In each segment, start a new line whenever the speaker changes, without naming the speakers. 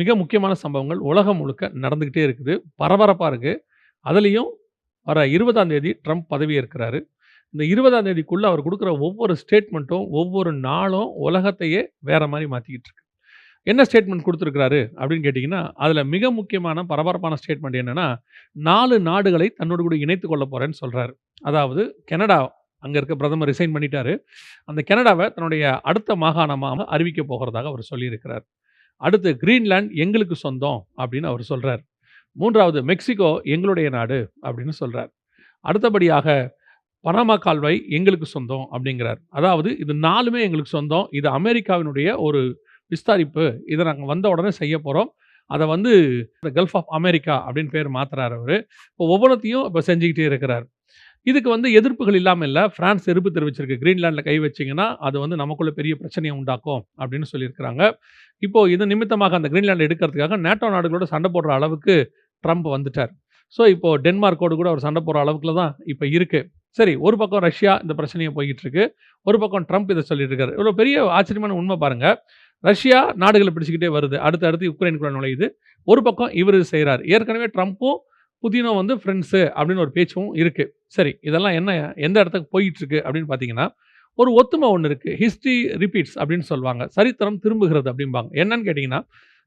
மிக முக்கியமான சம்பவங்கள் உலகம் முழுக்க நடந்துக்கிட்டே இருக்குது. பரபரப்பாக இருக்குது அதுலேயும் வர 20ஆம் தேதி ட்ரம்ப் பதவியேற்கிறாரு. இந்த இருபதாம் தேதிக்குள்ளே அவர் கொடுக்குற ஒவ்வொரு ஸ்டேட்மெண்ட்டும், ஒவ்வொரு நாளும் உலகத்தையே வேறு மாதிரி மாற்றிக்கிட்டு இருக்கு. என்ன ஸ்டேட்மெண்ட் கொடுத்துருக்குறாரு அப்படின்னு கேட்டிங்கன்னா அதில் மிக முக்கியமான பரபரப்பான ஸ்டேட்மெண்ட் என்னென்னா நாலு நாடுகளை தன்னோடு கூட இணைத்து கொள்ள போகிறேன்னு சொல்கிறாரு அதாவது கனடா அங்கே இருக்க பிரதமர் ரிசைன் பண்ணிட்டாரு. அந்த கனடாவை தன்னுடைய அடுத்த மாகாணமாக அறிவிக்கப் போகிறதாக அவர் சொல்லியிருக்கிறார். அடுத்து கிரீன்லேண்ட் எங்களுக்கு சொந்தம் அப்படின்னு அவர் சொல்கிறார் மூன்றாவது மெக்சிகோ எங்களுடைய நாடு அப்படின்னு சொல்கிறார் அடுத்தபடியாக பனாமா கால்வாய் எங்களுக்கு சொந்தம் அப்படிங்கிறார். அதாவது இது நாலுமே எங்களுக்கு சொந்தம். இது அமெரிக்காவினுடைய ஒரு விஸ்தாரிப்பு. இதை நாங்கள் வந்த உடனே செய்ய போகிறோம் அதை வந்து கல்ஃப் ஆஃப் அமெரிக்கா அப்படின்னு பேர் மாத்துறாரு அவர் இப்போ ஒவ்வொருத்தையும் இப்போ செஞ்சுக்கிட்டே இருக்கிறார். இதுக்கு வந்து எதிர்ப்புகள் இல்லாமல் இல்லை பிரான்ஸ் எதிர்ப்பு தெரிவிச்சிருக்கு. கிரீன்லாண்டில் கை வச்சீங்கன்னா, அது வந்து நமக்குள்ள பெரிய பிரச்சனையை உண்டாக்கும் அப்படின்னு சொல்லியிருக்கிறாங்க. இப்போ இது நிமித்தமாக அந்த கிரீன்லாண்டை எடுக்கிறதுக்காக நேட்டோ நாடுகளோட சண்டை போடுற அளவுக்கு ட்ரம்ப் வந்துட்டார். ஸோ இப்போ டென்மார்க்கோடு கூட அவர் சண்டை போடுற அளவுக்குல தான் இப்போ இருக்குது சரி ஒரு பக்கம் ரஷ்யா இந்த பிரச்சனையை போய்கிட்டுருக்கு ஒரு பக்கம் ட்ரம்ப் இதை சொல்லிட்டு இருக்காரு. இவ்வளோ பெரிய ஆச்சரியமான உண்மை பாருங்கள் ரஷ்யா நாடுகளை பிடிச்சிக்கிட்டே வருது. அடுத்து அடுத்து உக்ரைனுக்குள்ள நுழையுது. ஒரு பக்கம் இவரு செய்கிறார் ஏற்கனவே ட்ரம்ப்பும், புதினம் வந்து ஃப்ரெண்ட்ஸு அப்படின்னு ஒரு பேச்சும் இருக்குது சரி இதெல்லாம் என்ன எந்த இடத்துக்கு போயிட்டுருக்கு அப்படின்னு பார்த்தீங்கன்னா, ஒரு ஒத்துமை ஒன்று இருக்குது ஹிஸ்ட்ரி ரிப்பீட்ஸ் அப்படின்னு சொல்லுவாங்க. சரித்திரம் திரும்புகிறது அப்படிம்பாங்க. என்னன்னு கேட்டிங்கன்னா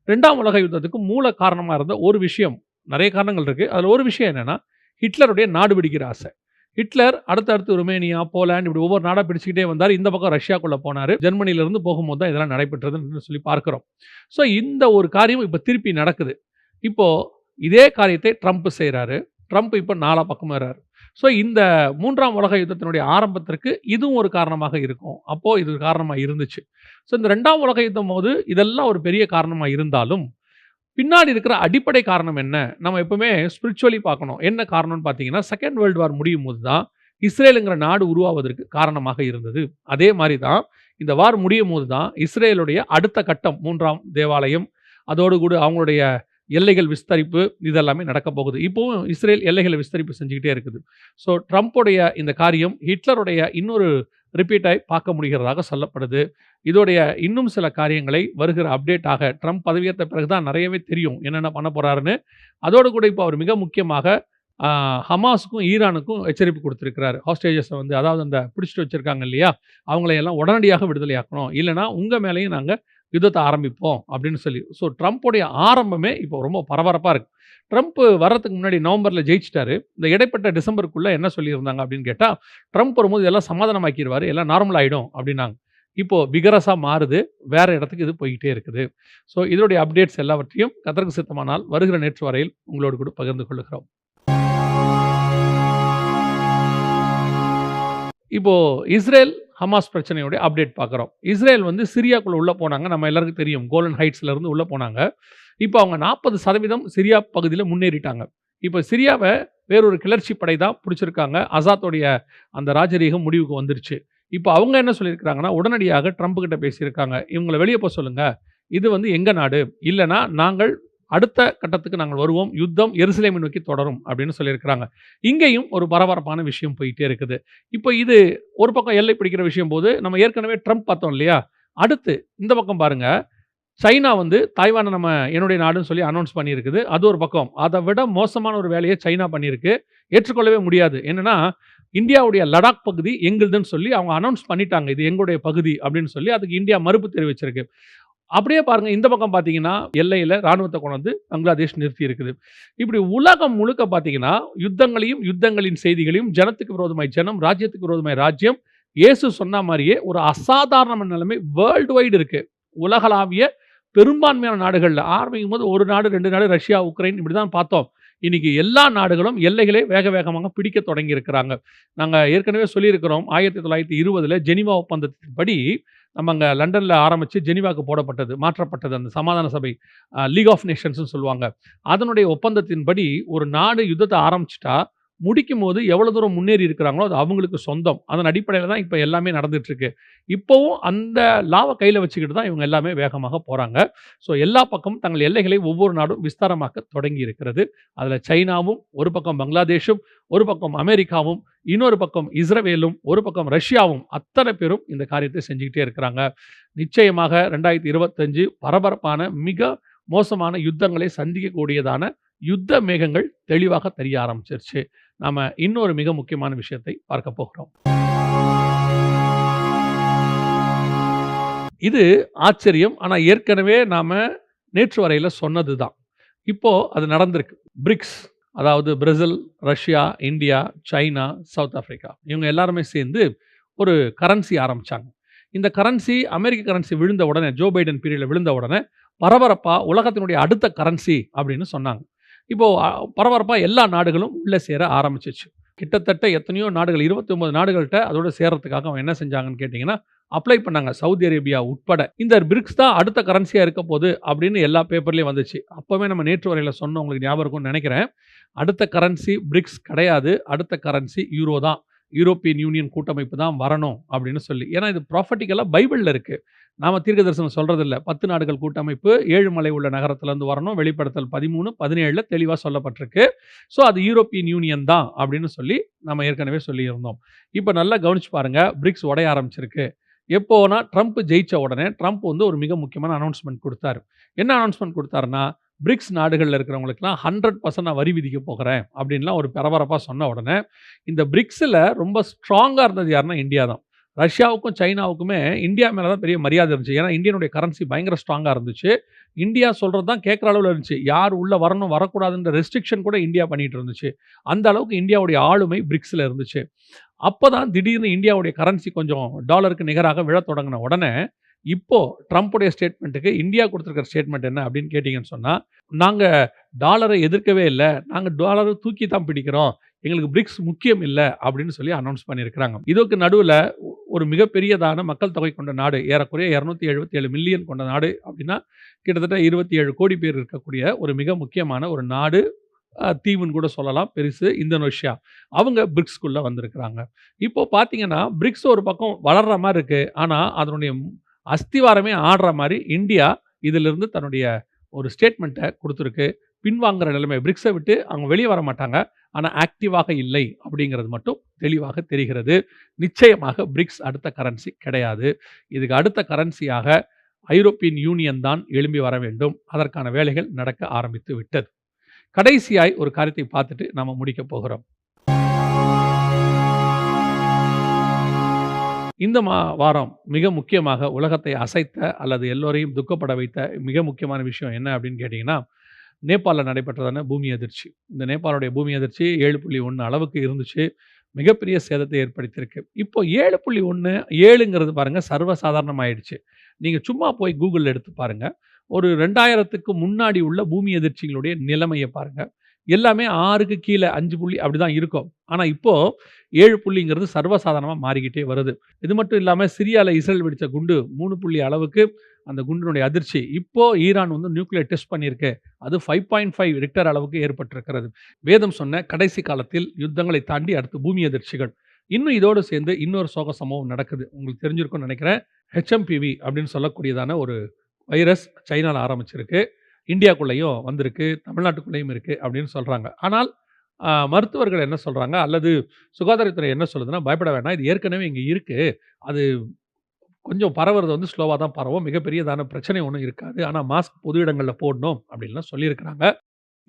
ரெண்டாம் உலக யுத்தத்துக்கு மூல காரணமாக இருந்த ஒரு விஷயம். நிறைய காரணங்கள் இருக்குது அதில் ஒரு விஷயம் என்னென்னா ஹிட்லருடைய நாடு பிடிக்கிற ஆசை. ஹிட்லர் அடுத்தடுத்து அடுத்து ருமேனியா, போலாண்ட் இப்படி ஒவ்வொரு நாடாக பிடிச்சிக்கிட்டே வந்தார் இந்த பக்கம் ரஷ்யாக்குள்ளே போனார் ஜெர்மனியிலேருந்து போகும்போது தான் இதெல்லாம் நடைபெற்றதுன்னு சொல்லி பார்க்குறோம் ஸோ இந்த ஒரு காரியம் இப்போ திருப்பி நடக்குது. இப்போது இதே காரியத்தை ட்ரம்ப் செய்கிறாரு ட்ரம்ப் இப்போ நாலா பக்கம் வர்றாரு. ஸோ இந்த மூன்றாம் உலக யுத்தத்தினுடைய ஆரம்பத்திற்கு இதுவும் ஒரு காரணமாக இருக்கும். அப்போது இது ஒரு இருந்துச்சு. ஸோ இந்த ரெண்டாம் உலக யுத்தம் போது இதெல்லாம் ஒரு பெரிய காரணமாக இருந்தாலும், பின்னாடி இருக்கிற அடிப்படை காரணம் என்ன? நம்ம எப்பவுமே ஸ்பிரிச்சுவலி பார்க்கணும். என்ன காரணம்னு பார்த்தீங்கன்னா, செகண்ட் வேர்ல்டு வார் முடியும் போது தான் இஸ்ரேலுங்கிற நாடு உருவாவதற்கு காரணமாக இருந்தது. அதே மாதிரி தான் இந்த வார் முடியும் போது தான் இஸ்ரேலுடைய அடுத்த கட்டம் மூன்றாம் தேவாலயம், அதோடு கூட அவங்களுடைய எல்லைகள் விஸ்தரிப்பு இதெல்லாமே நடக்க நடக்கப் போகுது. இப்போவும் இஸ்ரேல் எல்லைகளை விஸ்தரிப்பு செஞ்சுக்கிட்டே இருக்குது. ஸோ ட்ரம்ப்புடைய இந்த காரியம் ஹிட்லருடைய இன்னொரு ரிப்பீட்டாய் பார்க்க முடிகிறதாக சொல்லப்படுது. இதோடைய இன்னும் சில காரியங்களை வருகிற அப்டேட்டாக ட்ரம்ப் பதவியேற்ற பிறகு தான் நிறையவே தெரியும். என்னென்ன பண்ண போகிறாருன்னு அதோடு கூட இப்போ அவர் மிக முக்கியமாக ஹமாஸுக்கும், ஈரானுக்கும் எச்சரிப்பு கொடுத்துருக்கிறார் ஹாஸ்டேஜஸை வந்து அதாவது அந்த பிடிச்சிட்டு வச்சிருக்காங்க இல்லையா? அவங்களையெல்லாம் எல்லாம் உடனடியாக விடுதலையாக்கணும். இல்லைனா உங்கள் மேலேயும் நாங்கள் யுத்தத்தை ஆரம்பிப்போம் அப்படின்னு சொல்லி. ஸோ ட்ரம்ப்புடைய ஆரம்பமே இப்போ ரொம்ப பரபரப்பாக இருக்குது ட்ரம்ப் வர்றதுக்கு முன்னாடி நவம்பரில் ஜெயிச்சுட்டாரு. இந்த இடைப்பட்ட டிசம்பருக்குள்ளே என்ன சொல்லியிருந்தாங்க அப்படின்னு கேட்டால் ட்ரம்ப் வரும்போது எல்லாம் சமாதானமாக்கிடுவார் எல்லாம் நார்மல் ஆகிடும் அப்படின்னாங்க. இப்போது விகரசாக மாறுது. வேறு இடத்துக்கு இது போய்கிட்டே இருக்குது. ஸோ இதனுடைய அப்டேட்ஸ் எல்லாவற்றையும் கதற்கு சித்தமானால் வருகிற நேற்று வரையில் உங்களோடு கூட பகிர்ந்து கொள்கிறோம் இப்போது இஸ்ரேல், ஹமாஸ் பிரச்சனையோட அப்டேட் பார்க்குறோம் இஸ்ரேல் வந்து சிரியாக்குள்ளே உள்ளே போனாங்க. நம்ம எல்லாருக்கும் தெரியும். கோல்டன் ஹைட்ஸ்லேருந்து உள்ளே போனாங்க. இப்போ அவங்க 40% சிரியா பகுதியில் முன்னேறிட்டாங்க. இப்போ சிரியாவை வேறொரு கிளர்ச்சி படை தான் பிடிச்சிருக்காங்க அசாத்துடைய அந்த ராஜரீகம் முடிவுக்கு வந்துருச்சு. இப்போ அவங்க என்ன சொல்லியிருக்கிறாங்கன்னா, உடனடியாக ட்ரம்ப் கிட்ட பேசியிருக்காங்க. இவங்களை வெளியே போக சொல்லுங்கள் இது வந்து எங்கள் நாடு. இல்லைனா நாங்கள் அடுத்த கட்டத்துக்கு நாங்கள் வருவோம். யுத்தம் எருசலேமை நோக்கி தொடரும் அப்படின்னு சொல்லியிருக்கிறாங்க. இங்கேயும் ஒரு பரபரப்பான விஷயம் போயிட்டே இருக்குது. இப்போ இது ஒரு பக்கம் எல்லை பிடிக்கிற விஷயம் போது, நம்ம ஏற்கனவே ட்ரம்ப் பார்த்தோம் இல்லையா? அடுத்து இந்த பக்கம் பாருங்க. சைனா வந்து தாய்வானை நம்ம என்னுடைய நாடுன்னு சொல்லி அனௌன்ஸ் பண்ணியிருக்குது. அது ஒரு பக்கம். அதை விட மோசமான ஒரு வேலையை சைனா பண்ணியிருக்கு. ஏற்றுக்கொள்ளவே முடியாது. என்னென்னா இந்தியாவுடைய லடாக் பகுதி எங்களுதுன்னு சொல்லி அவங்க அனௌன்ஸ் பண்ணிட்டாங்க. இது எங்களுடைய பகுதி அப்படின்னு சொல்லி அதுக்கு இந்தியா மறுப்பு தெரிவிச்சிருக்கு. அப்படியே பாருங்க இந்த பக்கம் பார்த்தீங்கன்னா, எல்லையில் ராணுவத்தை கொண்டு வந்து பங்களாதேஷ் நிறுத்தி இருக்குது. இப்படி உலகம் முழுக்க பார்த்தீங்கன்னா, யுத்தங்களையும், யுத்தங்களின் செய்திகளையும் ஜனத்துக்கு விரோதமாய் ஜனம், ராஜ்யத்துக்கு விரோதமாய் ராஜ்யம், இயேசு சொன்ன மாதிரியே ஒரு அசாதாரணமான நிலைமை வேர்ல்டு வைட் இருக்கு. உலகளாவிய பெரும்பான்மையான நாடுகள்ல ஆரம்பிக்கும்போது ஒரு நாடு, ரெண்டு நாடு ரஷ்யா, உக்ரைன் இப்படி தான் பார்த்தோம். இன்னைக்கு எல்லா நாடுகளும் எல்லைகளை வேக வேகமாக பிடிக்க தொடங்கி இருக்கிறாங்க. நாங்க ஏற்கனவே சொல்லியிருக்கிறோம். 1920ல ஜெனீவா ஒப்பந்தத்தின்படி நம்ம அங்கே லண்டனில் ஆரம்பித்து ஜெனிவாக்கு போடப்பட்டது. மாற்றப்பட்டது அந்த சமாதான சபை. லீக் ஆஃப் நேஷன்ஸ்னு சொல்லுவாங்க. அதனுடைய ஒப்பந்தத்தின்படி ஒரு நாடு யுத்தத்தை ஆரம்பிச்சிட்டா முடிக்கும்போது எவ்வளோ தூரம் முன்னேறி இருக்கிறாங்களோ, அது அவங்களுக்கு சொந்தம். அதன் அடிப்படையில் தான் இப்போ எல்லாமே நடந்துகிட்ருக்கு இப்போவும் அந்த லாவை கையில் வச்சுக்கிட்டு தான் இவங்க எல்லாமே வேகமாக போகிறாங்க ஸோ எல்லா பக்கமும் தங்கள் எல்லைகளை ஒவ்வொரு நாடும் விஸ்தாரமாக்க தொடங்கி இருக்கிறது. அதில் சைனாவும், ஒரு பக்கம் பங்களாதேஷும், ஒரு பக்கம் அமெரிக்காவும், இன்னொரு பக்கம் இஸ்ரவேலும், ஒரு பக்கம் ரஷ்யாவும் அத்தனை பேரும் இந்த காரியத்தை செஞ்சுக்கிட்டே இருக்கிறாங்க. நிச்சயமாக 2025 பரபரப்பான மிக மோசமான யுத்தங்களை சந்திக்கக்கூடியதான யுத்த மேகங்கள் தெளிவாக தெரிய ஆரம்பிச்சிருச்சு. நாம இன்னொரு மிக முக்கியமான விஷயத்தை பார்க்க போகிறோம். இது ஆச்சரியம். ஆனா ஏற்கனவே நாம நேற்று வரையில சொன்னது தான். இப்போ அது நடந்திருக்கு. பிரிக்ஸ் அதாவது Brazil, Russia, India, China, South Africa இவங்க எல்லாருமே சேர்ந்து ஒரு கரன்சி ஆரம்பித்தாங்க இந்த கரன்சி அமெரிக்க கரன்சி விழுந்த உடனே ஜோ பைடன் பீரியடில் விழுந்த உடனே பரபரப்பாக உலகத்தினுடைய அடுத்த கரன்சி அப்படின்னு சொன்னாங்க. இப்போது பரபரப்பாக எல்லா நாடுகளும் உள்ளே சேர ஆரம்பிச்சிச்சு கிட்டத்தட்ட எத்தனையோ நாடுகள் இருபத்தொம்போது நாடுகள்கிட்ட அதோட சேர்றதுக்காக அவன் என்ன செஞ்சாங்கன்னு கேட்டிங்கன்னா அப்ளை பண்ணாங்க. சவுதி அரேபியா உட்பட. இந்த பிரிக்ஸ் தான் அடுத்த கரன்சியாக இருக்க போது அப்படின்னு எல்லா பேப்பர்லேயும் வந்துச்சு. அப்போவே நம்ம நேற்று வரையில் சொன்ன உங்களுக்கு ஞாபகம் இருக்கும்னு அடுத்த கரன்சி பிரிக்ஸ் கிடையாது. அடுத்த கரன்சி யூரோ தான். யூரோப்பியன் யூனியன் கூட்டமைப்பு தான் வரணும் அப்படின்னு சொல்லி. ஏன்னா இது ப்ராஃபட்டிக்கலாக பைபிளில் இருக்குது நாம் தீர்க்க தரிசனம் சொல்கிறதில்ல பத்து நாடுகள் கூட்டமைப்பு 7 மலை உள்ள நகரத்துலேருந்து வரணும். வெளிப்படுத்தல் பதிமூணு பதினேழில் தெளிவாக சொல்லப்பட்டிருக்கு. ஸோ அது யூரோப்பியன் யூனியன் தான் அப்படின்னு சொல்லி நம்ம ஏற்கனவே சொல்லியிருந்தோம். இப்போ நல்லா கவனிச்சு பாருங்கள் பிரிக்ஸ் உடைய ஆரம்பிச்சிருக்கு. எப்போனா ட்ரம்ப் ஜெயிச்ச உடனே ட்ரம்ப் வந்து ஒரு மிக முக்கியமான அனௌன்ஸ்மெண்ட் கொடுத்தாரு என்ன அனௌன்ஸ்மெண்ட் கொடுத்தாருன்னா பிரிக்ஸ் நாடுகளில் இருக்கிறவங்களுக்குலாம் ஹண்ட்ரட் பர்சன்ட் நான் வரி விதிக்க போகிறேன் அப்படின்லாம் ஒரு பரபரப்பாக சொன்ன உடனே, இந்த பிரிக்ஸில் ரொம்ப ஸ்ட்ராங்காக இருந்தது யாருன்னா இந்தியா தான். ரஷ்யாவுக்கும், சைனாவுக்குமே இந்தியா மேலே தான் பெரிய மரியாதை இருந்துச்சு. ஏன்னா இந்தியனுடைய கரன்சி பயங்கர ஸ்ட்ராங்காக இருந்துச்சு. இந்தியா சொல்கிறது தான் கேட்குற அளவில் இருந்துச்சு. யார் உள்ளே வரணும், வரக்கூடாதுன்ற ரெஸ்ட்ரிக்ஷன் கூட இந்தியா பண்ணிகிட்டு இருந்துச்சு. அந்த அளவுக்கு இந்தியாவுடைய ஆளுமை பிரிக்ஸில் இருந்துச்சு. அப்போ தான் திடீர்னு இந்தியாவுடைய கரன்சி கொஞ்சம் டாலருக்கு நிகராக விழத் தொடங்கின உடனே, இப்போது ட்ரம்ப்புடைய ஸ்டேட்மெண்ட்டுக்கு இந்தியா கொடுத்துருக்கிற ஸ்டேட்மெண்ட் என்ன அப்படின்னு கேட்டிங்கன்னு சொன்னால் நாங்கள் டாலரை எதிர்க்கவே இல்லை நாங்கள் டாலரை தூக்கி தான் பிடிக்கிறோம். எங்களுக்கு பிரிக்ஸ் முக்கியம் இல்லை அப்படின்னு சொல்லி அனௌன்ஸ் பண்ணியிருக்கிறாங்க. இதுக்கு நடுவில் ஒரு மிகப்பெரியதான மக்கள் தொகை கொண்ட நாடு. ஏறக்குறைய 277 மில்லியன் கொண்ட நாடு அப்படின்னா, கிட்டத்தட்ட 27 கோடி பேர் இருக்கக்கூடிய ஒரு மிக முக்கியமான ஒரு நாடு. தீவுன்னு கூட சொல்லலாம். பெருசு இந்தோனேஷியா. அவங்க பிரிக்ஸ்குள்ளே வந்திருக்கிறாங்க. இப்போ பார்த்தீங்கன்னா, பிரிக்ஸ் ஒரு பக்கம் வளர்ற மாதிரி இருக்குது ஆனால் அதனுடைய அஸ்திவாரமே ஆடுற மாதிரி இந்தியா இதிலிருந்து தன்னுடைய ஒரு ஸ்டேட்மெண்ட்டை கொடுத்துருக்கு பின்வாங்குற நிலைமை. பிரிக்ஸை விட்டு அவங்க வெளியே வர மாட்டாங்க. ஆனால் ஆக்டிவாக இல்லை அப்படிங்கிறது மட்டும் தெளிவாக தெரிகிறது. நிச்சயமாக பிரிக்ஸ் அடுத்த கரன்சி கிடையாது. இதுக்கு அடுத்த கரன்சியாக ஐரோப்பியன் யூனியன் தான் எழும்பி வர வேண்டும். அதற்கான வேலைகள் நடக்க ஆரம்பித்து விட்டது. கடைசியாய் ஒரு காரியத்தை பார்த்துட்டு நாம் முடிக்கப் போகிறோம். இந்த மா வாரம் மிக முக்கியமாக உலகத்தை அசைத்த அல்லது எல்லோரையும் துக்கப்பட வைத்த மிக முக்கியமான விஷயம் என்ன அப்படின்னு கேட்டிங்கன்னா நேபாளில் நடைபெற்றதான பூமி அதிர்ச்சி. இந்த நேபாளுடைய பூமி அதிர்ச்சி 7.1 அளவுக்கு இருந்துச்சு. மிகப்பெரிய சேதத்தை ஏற்படுத்தியிருக்கு. இப்போ ஏழு புள்ளி ஒன்று ஏழுங்கிறது பாருங்கள் சர்வசாதாரணமாயிடுச்சு. நீங்கள் சும்மா போய் கூகுளில் எடுத்து பாருங்கள் ஒரு 2000த்துக்கு முன்னாடி உள்ள பூமி அதிர்ச்சிகளுடைய நிலைமையை பாருங்கள் எல்லாமே ஆறுக்கு கீழே அஞ்சு புள்ளி அப்படிதான் இருக்கும். ஆனால் இப்போ ஏழு புள்ளிங்கிறது சர்வசாதாரணமாக மாறிக்கிட்டே வருது. இது மட்டும் இல்லாமல் சிரியாவில் இஸ்ரேல் வெடித்த குண்டு மூணு புள்ளி அளவுக்கு அந்த குண்டினுடைய அதிர்ச்சி. இப்போ ஈரான் வந்து நியூக்ளியர் டெஸ்ட் பண்ணியிருக்கு. அது 5.5 ரிக்டர் அளவுக்கு ஏற்பட்டிருக்கிறது. வேதம் சொன்ன கடைசி காலத்தில் யுத்தங்களை தாண்டி அடுத்து பூமி அதிர்ச்சிகள். இன்னும் இதோடு சேர்ந்து இன்னொரு சோக சம்பவம் நடக்குது. உங்களுக்கு தெரிஞ்சிருக்கும்னு நினைக்கிறேன் ஹெச்எம்பிவி அப்படின்னு சொல்லக்கூடியதான ஒரு வைரஸ் சைனாவில் ஆரம்பிச்சிருக்கு. இந்தியாக்குள்ளேயும் வந்திருக்கு. தமிழ்நாட்டுக்குள்ளேயும் இருக்குது அப்படின்னு சொல்கிறாங்க ஆனால் மருத்துவர்கள் என்ன சொல்கிறாங்க அல்லது சுகாதாரத்துறை என்ன சொல்லுதுன்னா, பயப்பட வேண்டாம். இது ஏற்கனவே இங்கே இருக்குது அது கொஞ்சம் பரவுறது வந்து ஸ்லோவாக தான் பரவும். மிகப்பெரியதான பிரச்சனை ஒன்றும் இருக்காது. ஆனால் மாஸ்க் பொது இடங்களில் போடணும் அப்படின்லாம் சொல்லியிருக்கிறாங்க.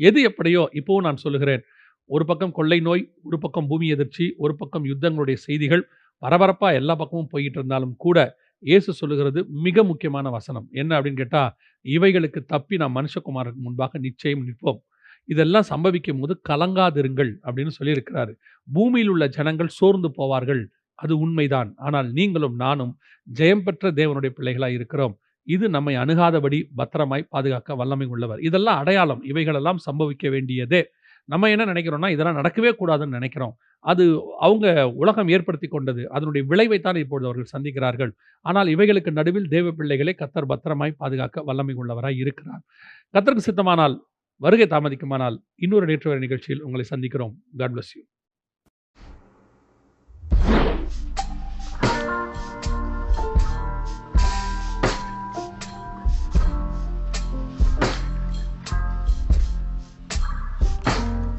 எது எப்படியோ இப்போவும் நான் சொல்லுகிறேன். ஒரு பக்கம் கொள்ளை நோய், ஒரு பக்கம் பூமி எதிர்ச்சி ஒரு பக்கம் யுத்தங்களுடைய செய்திகள் பரபரப்பாக எல்லா பக்கமும் போயிட்டு இருந்தாலும் கூட, இயேசு சொல்லுகிறது மிக முக்கியமான வசனம். என்ன அப்படின்னு கேட்டால் இவைகளுக்கு தப்பி நான் மனுஷகுமாருக்கு முன்பாக நிச்சயம் நிற்போம். இதெல்லாம் சம்பவிக்கும்போது கலங்காதிருங்கள் அப்படின்னு சொல்லியிருக்கிறாரு. பூமியில் உள்ள ஜனங்கள் சோர்ந்து போவார்கள். அது உண்மைதான். ஆனால் நீங்களும் நானும் ஜெயம் பெற்ற தேவனுடைய பிள்ளைகளாக இருக்கிறோம். இது நம்மை அணுகாதபடி பத்திரமாய் பாதுகாக்க வல்லமை உள்ளவர். இதெல்லாம் அடையாளம். இவைகளெல்லாம் சம்பவிக்க வேண்டியதே. நம்ம என்ன நினைக்கிறோம்னா இதெல்லாம் நடக்கவே கூடாதுன்னு நினைக்கிறோம் அது அவங்க உலகம் ஏற்படுத்திக் கொண்டது. அதனுடைய விளைவைத்தான் இப்பொழுது அவர்கள் சந்திக்கிறார்கள். ஆனால் இவைகளுக்கு நடுவில் தேவ பிள்ளைகளை கத்தர் பத்திரமாய் பாதுகாக்க வல்லமை உள்ளவராய் இருக்கிறார். கத்தருக்கு சித்தமானால் வருகை தாமதிக்குமானால் இன்னொரு நேற்று நிகழ்ச்சியில் உங்களை சந்திக்கிறோம். God bless you.